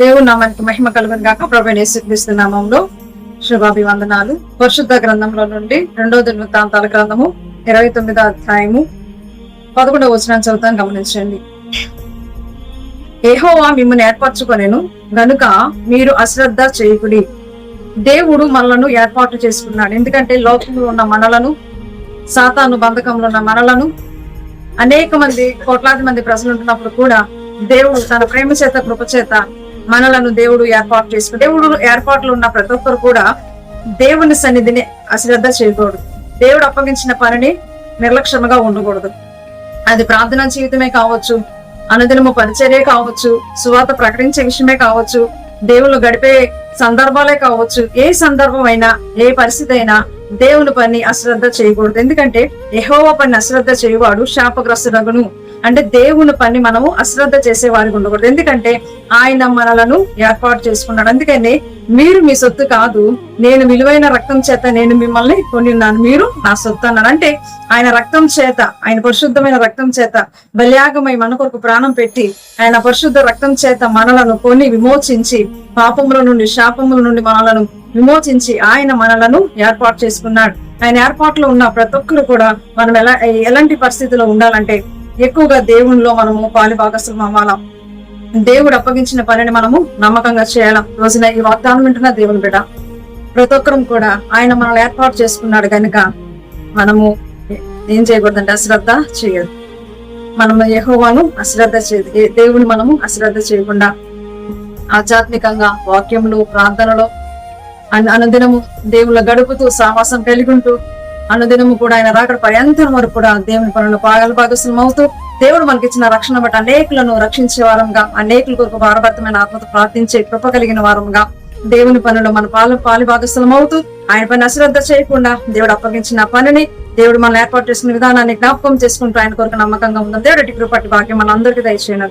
దేవుడు నామానికి మహిమ కలుగును గాక ప్రభు యేసుక్రీస్తు నామంలో శుభాభివందనాలు. పరిశుద్ధ గ్రంథంలో నుండి రెండో దినవృత్తాంతాల గ్రంథము ఇరవై తొమ్మిదో అధ్యాయము పదకొండవ వచనం చదువుతాను గమనించండి. ఏహోవా మిమ్మల్ని ఏర్పరచుకొనేను గనుక మీరు అశ్రద్ధ చేయకుడి. దేవుడు మనలను ఏర్పాటు చేసుకున్నాడు. ఎందుకంటే లోకంలో ఉన్న మనలను సాతాను బంధకంలో ఉన్న మనలను అనేక మంది కోట్లాది మంది ప్రజలు ఉంటున్నప్పుడు కూడా దేవుడు తన ప్రేమ చేత కృప చేత మనలను దేవుడు ఏర్పాటు చేసుకుని దేవుడు ఏర్పాట్లు ఉన్న ప్రతి ఒక్కరు కూడా దేవుని సన్నిధిని అశ్రద్ధ చేయకూడదు. దేవుడు అప్పగించిన పనిని నిర్లక్ష్యంగా ఉండకూడదు. అది ప్రార్థనా జీవితమే కావచ్చు అనుదినము పరిచర్య కావచ్చు సువార్త ప్రకటించే విషయమే కావచ్చు దేవుళ్ళు గడిపే సందర్భాలే కావచ్చు ఏ సందర్భం అయినా ఏ పరిస్థితి అయినా దేవుని పని అశ్రద్ధ చేయకూడదు. ఎందుకంటే యెహోవ పని అశ్రద్ధ చేయవాడు శాపగ్రస్తుడగును. అంటే దేవుని పని మనము అశ్రద్ధ చేసే వారికి ఉండకూడదు. ఎందుకంటే ఆయన మనలను ఏర్పాటు చేసుకున్నాడు. అందుకని మీరు మీ సొత్తు కాదు నేను విలువైన రక్తం చేత నేను మిమ్మల్ని కొని ఉన్నాను మీరు నా సొత్తు అన్నాడు అంటే ఆయన రక్తం చేత ఆయన పరిశుద్ధమైన రక్తం చేత బల్యాగమై మన కొరకు ప్రాణం పెట్టి ఆయన పరిశుద్ధ రక్తం చేత మనలను కొని విమోచించి పాపముల నుండి శాపముల నుండి మనలను విమోచించి ఆయన మనలను ఏర్పాటు చేసుకున్నాడు. ఆయన ఏర్పాటులో ఉన్న ప్రతి ఒక్కరు కూడా మనం ఎలా ఎలాంటి పరిస్థితిలో ఉండాలంటే ఎక్కువగా దేవునిలో మనము పాలి భాగస్వామి అవ్వాలా? దేవుడు అప్పగించిన పనిని మనము నమ్మకంగా చేయాలా? రోజున ఈ వాగ్దానం వింటున్న దేవుని బిడ్డ ప్రతి ఒక్కరం కూడా ఆయన మనల్ని ఏర్పాటు చేసుకున్నాడు కనుక మనము ఏం చేయకూడదంటే అశ్రద్ధ చేయదు. మనము యహోవాను అశ్రద్ధ చేయదు. దేవుని మనము అశ్రద్ధ చేయకుండా ఆధ్యాత్మికంగా వాక్యములు ప్రార్థనలో అన్ అనుదినము దేవుళ్ళ గడుపుతూ సావాసం కలిగి ఉంటూ అనుదినము కూడా ఆయన రాకడ పర్యంతరం వరకు కూడా దేవుని పనులు పాగల భాగస్వామ్యం అవుతూ దేవుడు మనకిచ్చిన రక్షణ బట్టి అనేకులను రక్షించే వారంగా అనేకుల కొరకు భారభర్తమైన ఆత్మతో ప్రార్థించే కృప కలిగిన వారంగా దేవుని పనులు మన పాలు పాలి భాగస్వామ్యం అవుతూ ఆయన పని అశ్రద్ధ చేయకుండా దేవుడు అప్పగించిన పనిని దేవుడు మనం ఏర్పాటు చేసుకున్న విధానాన్ని జ్ఞాపకం చేసుకుంటూ ఆయన కొరకు నమ్మకంగా ఉందని దేవుడి కృపటి భాగ్యం మన అందరికీ దయచేయను